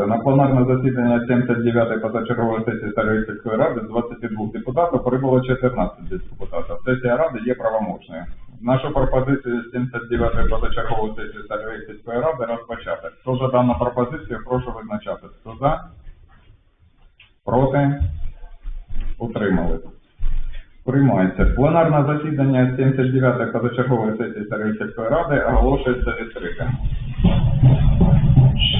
депутати. На пленарне засідання 79-ї позачергової сесії Старої сільської ради з 22 депутатів прибуло 14 депутатів. Сесія ради є правомочною. Нашу пропозицію 79-ї позачергової сесії Старої сільської ради розпочати. Хто за дану пропозицію, прошу визначати. Хто за? Проти? Утримались. Приймається. Пленарне засідання 79-ї позачергової сесії Старої сільської ради оголошується відкритим.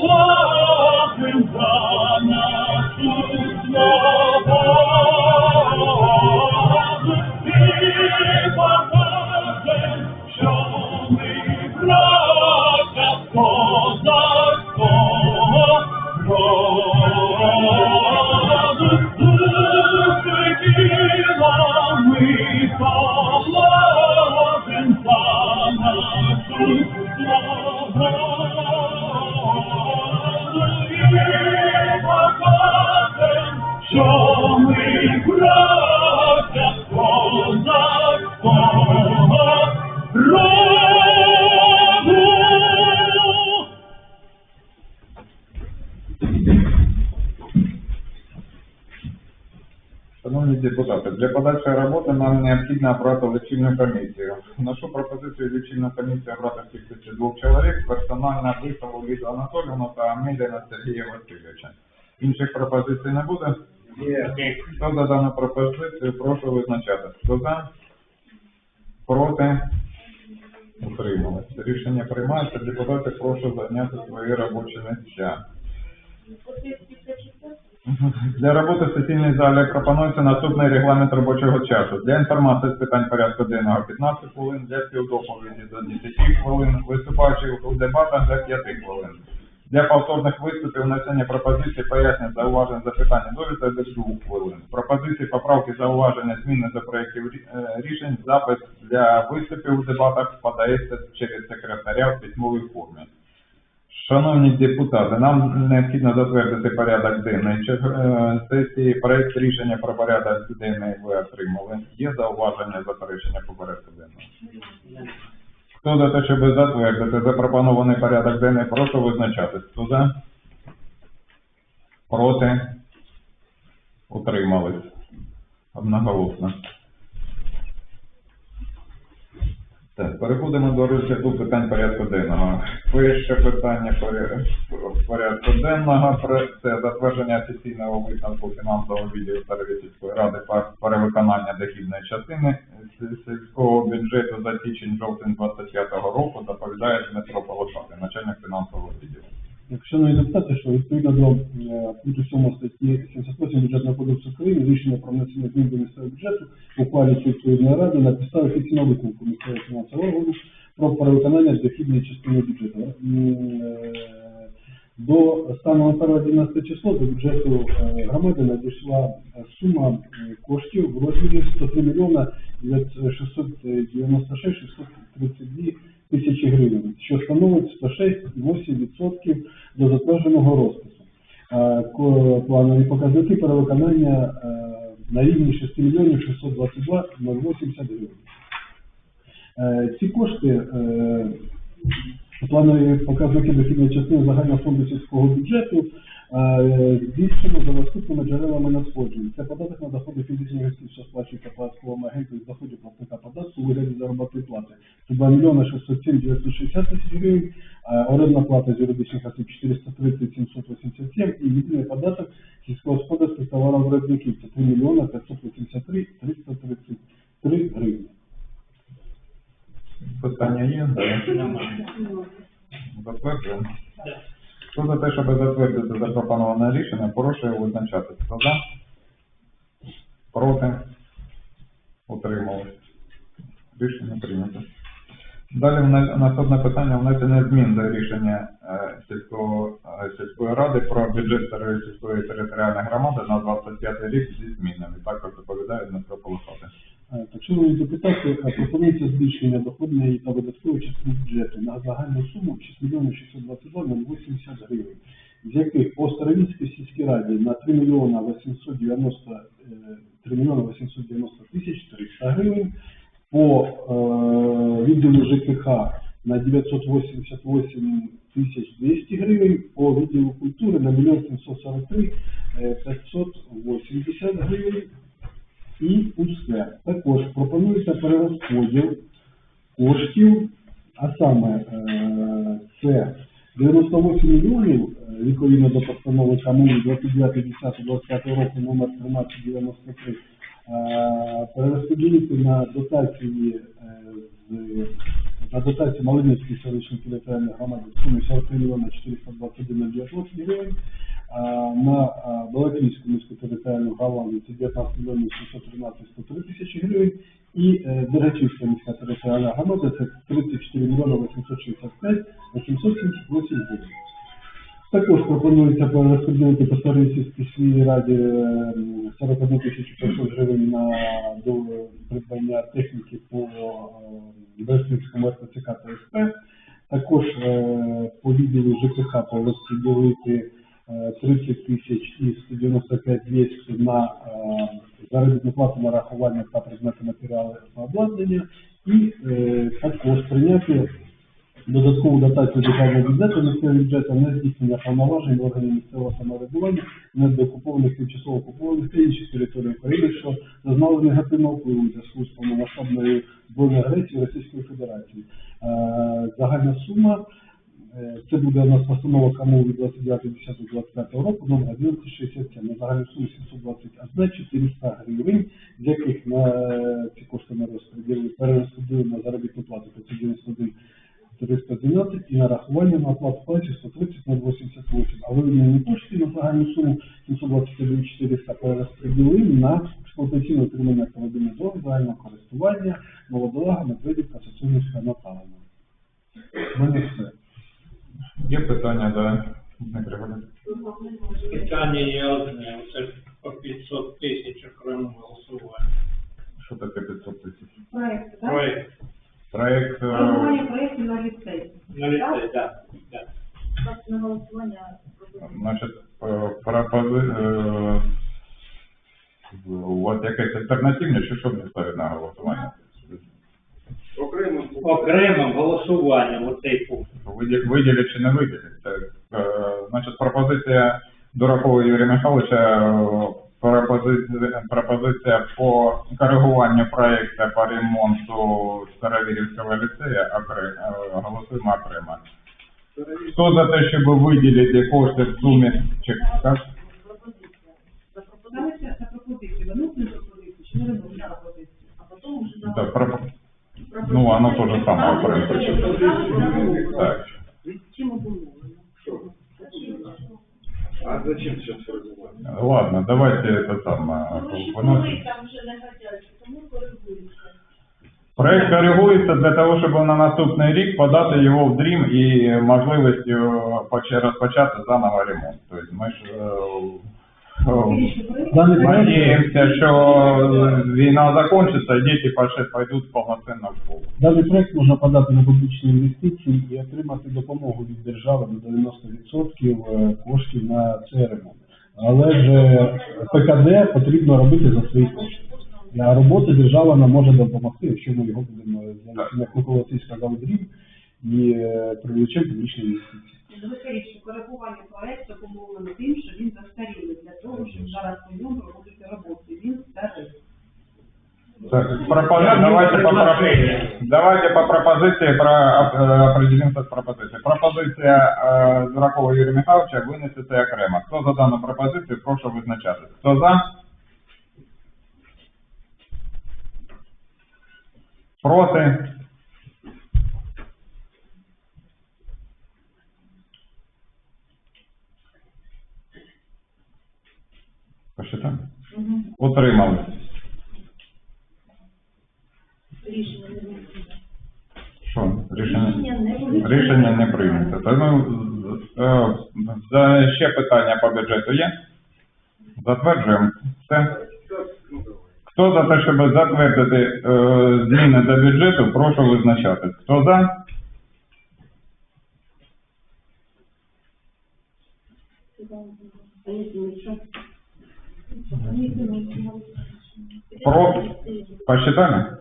one. Депутати, для подальшої роботи нам необхідно обрати лічильну комісію. Нашу пропозицію лічильну комісію обрати в кількості двох чоловік, персонально виставу Лізу Анатолійовну та Міліна Сергія Васильовича. Інших пропозицій не буде? Хто за дану пропозицію, прошу визначати. Хто за? Проти? Утримались. Рішення приймається. Депутати, прошу зайняти свої робочі місця. Для роботи в сесійній залі пропонується наступний регламент робочого часу. Для інформації з питань порядку денного 15 хвилин, для співдоповіді до 10 хвилин, виступаючих у дебатах до 5 хвилин. Для повторних виступів внесення пропозицій, пояснень, зауважень, запитань, довідок до 2 хвилин. Пропозиції, поправки, зауваження, зміни до проєктів е, рішень, запис для виступів у дебатах подається через секретаря в письмовій формі. Шановні депутати, нам необхідно затвердити порядок денний е, сесії. Проект рішення про порядок денний ви отримали. Є зауваження, заперечення по порядку денному? Хто за те, щоб затвердити запропонований порядок денний, прошу визначатись. Хто за? Проти? Утримались. Одноголосно. Так, переходимо до розгляду питань порядку денного. Перше питання поря- порядку денного це затвердження офіційного висновку фінансового відділу Старовітської ради перевиконання дохідної частини сільського бюджету за січень-жовтень 25 року доповідає Дмитро Полошати, начальник фінансового відділу. Шановні депутати, що відповідно до е, пункту 7 статті 78 бюджетного кодексу України рішення про внесення змін до місцевого бюджету ухвалюється відповідної ради на підставі офіційного виконку місцевого фінансового органу про перевиконання дохідної частини бюджету. Е, До стану на 11 число до бюджету е, громади надійшла сума коштів в розмірі 103 мільйона 696 632 тисячі гривень, що становить 106,8% до затвердженого розпису. Е, Планові показники перевиконання е, на рівні 6 мільйонів 622 080 гривень. Е, Ці кошти планові показники дохідної частини загального фонду сільського бюджету збільшено за наступними джерелами надходжень. Це податок на доходи фізичних осіб, що сплачується податковому агенту із доходів платника податку у вигляді заробітної плати. Це 2 мільйони 607 960 тисяч гривень, е, орендна плата з юридичних осіб 430 787 і єдиний податок сільськогосподарських товаровиробників це 3 мільйони 583 333 гривні. Питання є? Да. Затверджуємо. Хто за те, щоб затвердити запропоноване рішення, прошу визначатися. Хто за? Проти? Утримались. Рішення прийнято. Далі наступне питання внесення змін до рішення е, е, сільської ради про бюджет сільської територіальної громади на 25 рік зі змінами. Також доповідає Дмитро Полосати. Шановні е, пропонується збільшення доходної та видаткової частини бюджету на загальну суму 6 мільйонів 622 80 гривень, з яких по Старовінській сільській раді на 3 мільйона 890, е, 3 мільйона 890 тисяч 300 гривень, по е, відділу ЖКХ на 988 тисяч 200 гривень, по відділу культури на 1 743 е, 580 гривень, і усе. Також пропонується перерозподіл коштів, а саме е, це 98 мільйонів е, відповідно до постанови КМУ 29.10.25 року номер 1393 е, перерозподілити на дотації на дотації Малинівської селищної територіальної громади в сумі 43 мільйона 421 908 гривень, на а, Балаклійську міську територіальну громаду це 19 мільйонів 713 103 тисячі гривень, і е, Дергачівська міська територіальна громада це 34 мільйони 865 878 гривень. Також пропонується перерозподілити по Старицькій сільській раді е, 41 тисячу 500 гривень на придбання техніки по е, Берестинському РТЦК та СП. Також е, по відділу ЖКХ перерозподілити е, 30 тисяч і 195 200 на е, заробітну плату на рахування та предмети матеріали та обладнання. І також прийняти додаткову дотацію державного бюджету місцевого бюджету на здійснення повноважень органів місцевого самоврядування на деокупованих тимчасово окупованих та інших територій України, що зазнали негативного впливу в зв'язку з повномасштабною збройною агресією Російської Федерації. Е, Загальна сума це буде у нас постанова КМУ від 29.10.25 року, номер 1167, на загальну суму 721 400 гривень, з яких на ці кошти ми розподілили, перерозподілили на заробітну плату 591 312 і нарахування на оплату праці 130 на 88. А виведені кошти на загальну суму 721 400 перерозподілили на експлуатаційне утримання автомобільних дорог загального користування Молодолага, Медведівка, Сосунівська, Наталина. У мене все. Є питання до Дмитра Григорія? Питання є одне, це по 500 тисяч окремо голосування. Що таке 500 тисяч? Проект, так? Проект Проект е, Формування проєкту на ліцей. на ліцей, так. так. На голосування. Значить, е, пропози... е, у вас якесь альтернативне, чи що мені ставить на голосування? Окремим голосуванням оцей Виділять чи не виділять? Це, е, Значить, пропозиція Дуракова Юрія Михайловича, е, пропозиція, пропозиція по коригуванню проєкту по ремонту Старовірівського окре- е, голосуємо окремо. Хто за те, щоб виділити кошти в сумі, чи так? Ставиться на пропозицію, виносимо пропозицію, чи не виносимо пропозицію, а потім вже Ну, оно то же самое, принципе. Так. Обумовлено? А зачем сейчас формировать? Ладно, давайте это самое. выносим. там вже не тому. Проект коригується для того, щоб на наступний рік подати його в дрім і можливість е, розпочати заново ремонт. Тобто ми ж е, е, надіємося, що війна закінчиться і діти пошли- пойдуть повноцінно в школу. Даний проект можна подати на публічні інвестиції і отримати допомогу від держави до 90% коштів на цей ремонт. Але ж е, ПКД потрібно робити за свої кошти. Для роботи держава нам може допомогти, якщо ми його будемо за як Микола Цій сказав дріб і е, публічні інвестиції. Кажіть, що коригування проєкту обумовлено тим, що він застарілий для того, щоб зараз по ньому проводити роботи. Він старий. Так, давайте по пропозиції. Давайте по пропозиції про е, з пропозицією. Пропозиція е, Зракова Юрія Михайловича винесеться окремо. Хто за дану пропозицію, прошу визначатися. Хто за? Проти? читання. Угу. Отримали. Рішення не Що? Рішення Рішення не прийнято. Та, ну, е, ще питання по бюджету є? Затверджуємо. Все. Хто за те, щоб затвердити е, зміни до бюджету, прошу визначати. Хто за? Про? Посчитали?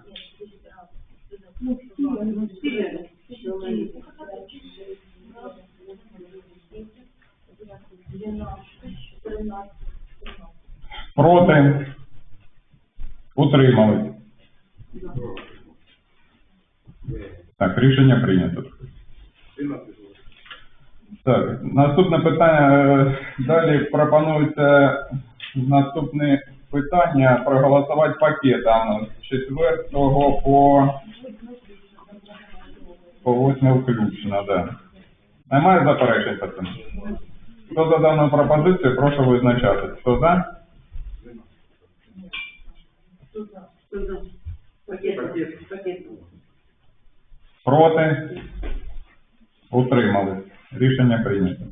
Проти? Утримались? Так, рішення прийнято. 13 років. Так, наступне питання. е, Далі пропонується наступне питання проголосувати пакетом з 4 по, по 8 включно, да. Немає заперечень по цьому? Хто за дану пропозицію, прошу визначатись. Хто за? Проти? Утримались. Рішення прийнято.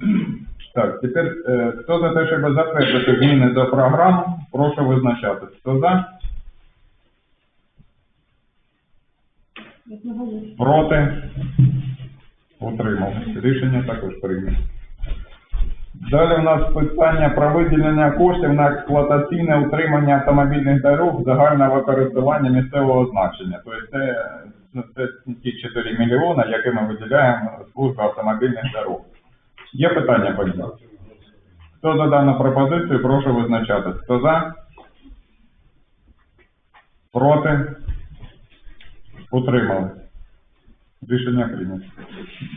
Так, тепер е, хто за те, щоб затвердити зміни до програм, прошу визначатись. Хто за? Проти? Утримались. Рішення також прийнято. Далі у нас питання про виділення коштів на експлуатаційне утримання автомобільних дорог загального користування місцевого значення. Тобто це, це ті 4 мільйони, які ми виділяємо службі автомобільних дорог. Є питання по ньому? Хто за дану пропозицію, прошу визначатись. Хто за? Проти? Утримали. Рішення прийнято.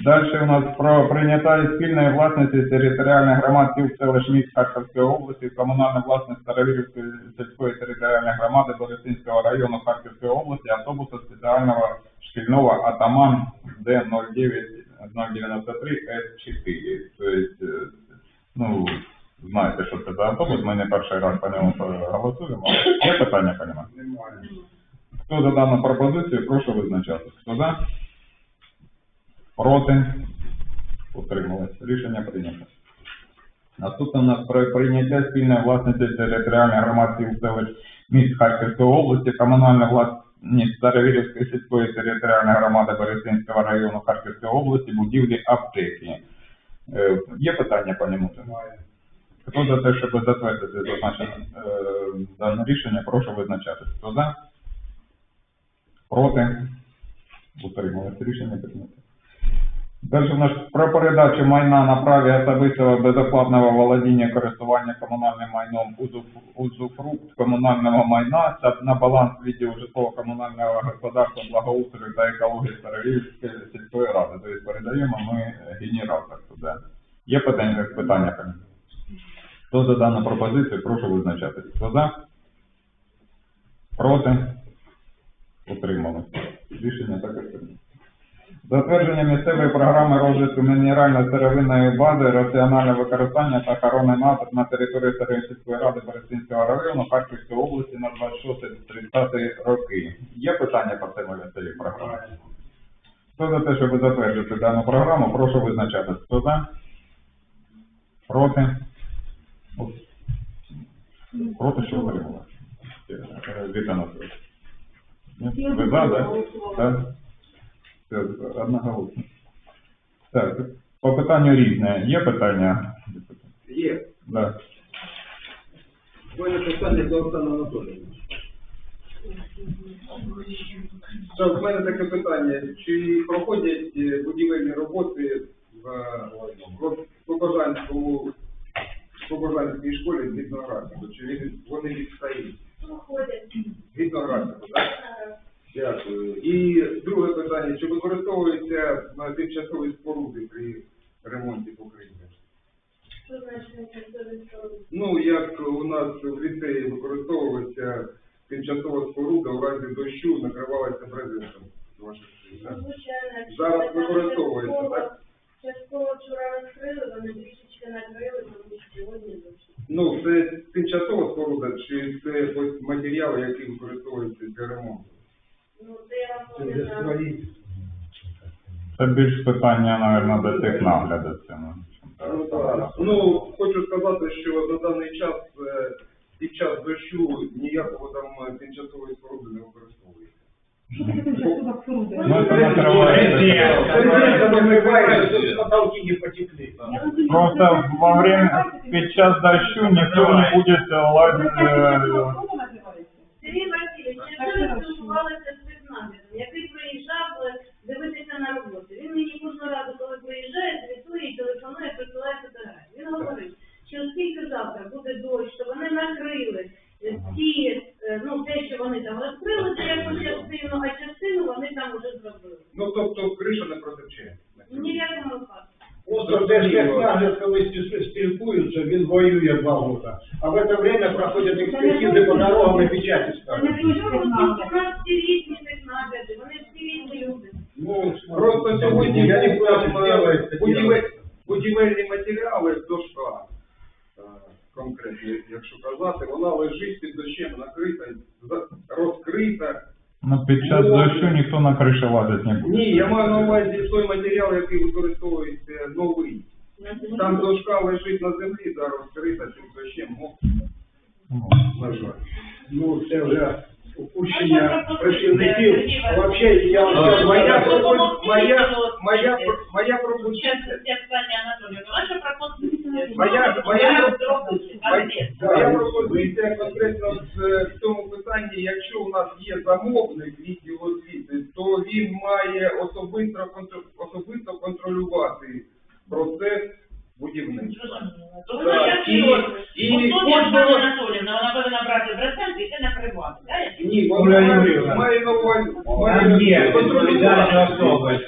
Далі у нас про прийняття із спільної власності територіальних громад сіл селищ міст Харківської області, комунальна власність Старовірівської сільської територіальної громади Борисинського району Харківської області, автобуса спеціального шкільного атаман Д09 093 С4. Тобто, е, ну, знаєте, що це за автобус, ми не перший раз по ньому голосуємо. Є питання по ньому? Хто за дану пропозицію, прошу визначатися. Хто за? Проти? Утрималось. Рішення прийнято. Наступне у нас про прийняття спільної власності територіальних громад сіл селищ міст Харківської області, комунальна власність Старовірівської сільської територіальної громади Берестинського району Харківської області, будівлі аптеки. Е, Є питання по ньому? Хто за те, щоб затвердити зазначене е, дане рішення, прошу визначатися. Хто за? Проти? Утрималось. Рішення прийнято. Нас про передачу майна на праві особистого безоплатного володіння користування комунальним майном узуфрукт комунального майна та на баланс відділу житлово-комунального господарства, благоустрою та екології Старовільської сільської ради. Тобто передаємо ми генератор туди. Є питання, питання? Хто за дану пропозицію, прошу визначатися. Хто за? Проти? Утрималось. Рішення також прийнято. Затвердження місцевої програми розвитку мінерально-сировинної бази, раціональне використання та охорони НАТО на території Старосільської ради Берестинського району Харківської області на 26-30 роки. Є питання по цьому цієї програми? Хто за те, щоб затвердити дану програму, прошу визначатися. Хто за? Проти? Проти що отримали? Віта Анатолійович. Ні? Ви за, да? Так? Все, одноголосно. Так, по питанню різне. Є питання? Є. Да. У мене питання до Оксани Анатолійовича. У мене таке питання. Чи проходять е, будівельні роботи в, Слобожанській школі згідно графіку? Чи вони відстають? Проходять. Згідно так? Дякую. І друге питання. Чи використовуються на тимчасові споруди при ремонті покриття? Ну, як у нас в ліцеї використовується тимчасова споруда у разі дощу, накривалася брезентом Зараз використовується, так? Частково вчора розкрили, вони трішечки накрили, тому що сьогодні дощ. Ну, це тимчасова споруда, чи це матеріал, який використовується для ремонту? Ну, це я вам Це вже повідомляю. свої. Це більш питання, мабуть, до тих наглядів цього. Ну, так. Ну, хочу сказати, що на даний час е, під час дощу ніякого там е, тимчасової споруди не використовується. Що таке тимчасова? Ну, це не. Я розумію, Просто це во время, під час дощу ніхто не буде тимчасова споруда називається? Сергій Васильович, якщо ви спілкувалися з спецназом, який приїжджав е, дивитися на роботу, він мені кожного разу, коли приїжджає, звітує і телефонує, присилає фотографії. Він говорить, що оскільки завтра буде дощ, то вони накрили е, ті, е, ну те, що вони там розкрили, це якусь частину, а частину вони там уже зробили. Ну, тобто, криша не протече. Ні в якому випадку. Просто де коли спі- спілкуються, він воює два роки. А в це время проходять експертизи по дорогам і печаті ставлять. нас всі різні технагляди, вони всі різні люди. Ну, Просто сьогодні е, будівельні матеріали з дошка. Конкретно, якщо казати, вона лежить під дощем накрита, розкрита. Ну, під час дощу ніхто на криші лазити не буде. Ні, я маю на увазі той матеріал, який використовується новий. Там дошка лежить на землі, да, розкрита під дощем. Ну, на жаль. Ну, це вже упущення працівників. Взагалі, я Моя моя моя моя про- моя пропозиція. Моя моя Моя пропозиція конкретно з в цьому питанні, якщо у нас є замовник відділу освіти, то він має особисто особисто контролювати процес будівництва. Так, і, і кожного вона повинна брати брезент і йти накривати, так? ні, вона має, має на увазі має контролювати особа.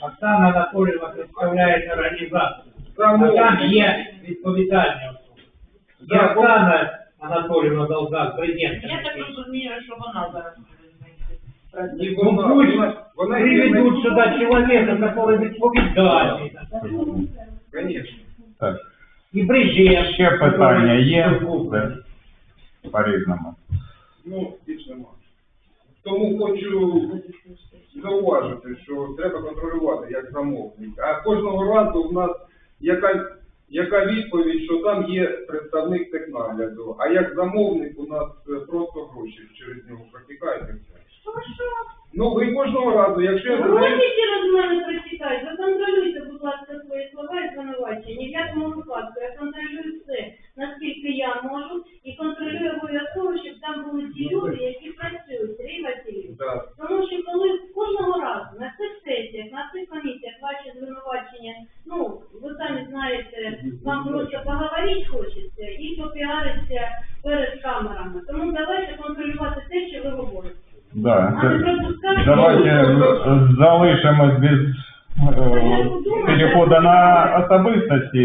Оксана Анатоліївна представляє організацію. А там є відповідальні особи. Да, Оксана Анатоліївна Долгак, президент. Я так розумію, що вона зараз Ні, Ну вона, пусть вона, вона приведуть сюди чоловіка, який відповідальний. Конечно. Так. І брижет. Ще питання є? По-різному. Ну, більш нема. Тому хочу зауважити, що треба контролювати як замовник. А кожного разу в нас яка, яка відповідь, що там є представник технагляду, а як замовник у нас е, просто гроші через нього протікають і все. Що, що? Ну ви кожного разу, якщо я задаю... Гроші через мене протікають. Ви контролюйте, будь ласка, свої слова і звинувачення. Ні в якому випадку. Я контролюю все, наскільки я можу, і контролюю обов'язково, щоб там були ті люди, які працюють. Сергій Васильович. Да. Тому що коли кожного разу на цих сесіях, на цих комісіях ваші звинувачення, ну, ви самі знаєте, вам просто поговорити хочеться і попіаритися перед камерами. Тому давайте контролювати те, що ви говорите. Да, А не це- пропускати. Давайте е, залишимось без е, переходу на особистості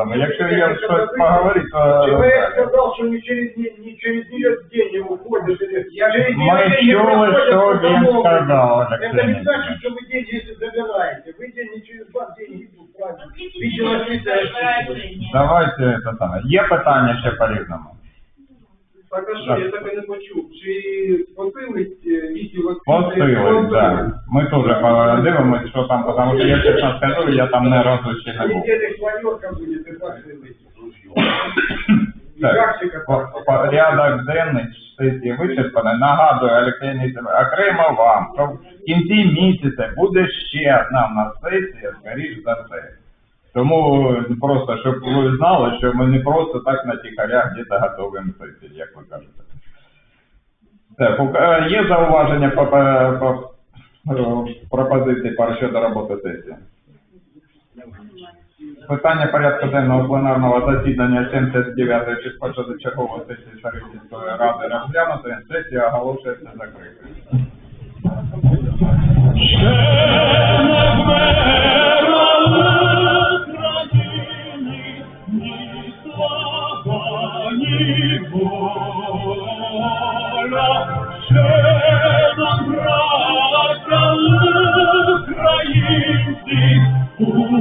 і те саме. Якщо є щось поговорити, Человек то сказал, что не через, не, не через нее день не уходит. Или через ми неё деньги чули, проходят що по він замовнику. сказав, Это не Олексій. значит, что вы деньги если забираете. Вы деньги через вас деньги идут, правильно? Видео Давайте те саме. Є питання ще по-різному? Так а що, я так і не почув. Чи посилить е, відділ освіти? Посилить, так. Ми теж подивимось, що там, тому що я чесно скажу, я там не разу ще не був. Понедельник планерка будет, и посылайте. Так, порядок денний сесії вичерпаний. Нагадую, Олексій окремо вам, що в кінці місяця буде ще одна в нас сесія, скоріш за все. Тому просто, щоб ви знали, що ми не просто так на тихарях десь готуємо сесію, як ви кажете. Так, е, є зауваження по, по, по е, пропозиції по щодо роботи сесії? Питання порядку денного пленарного засідання 79-ї чи позачергової сесії Шарівської ради розглянуто, сесія оголошується закритою. Thank you.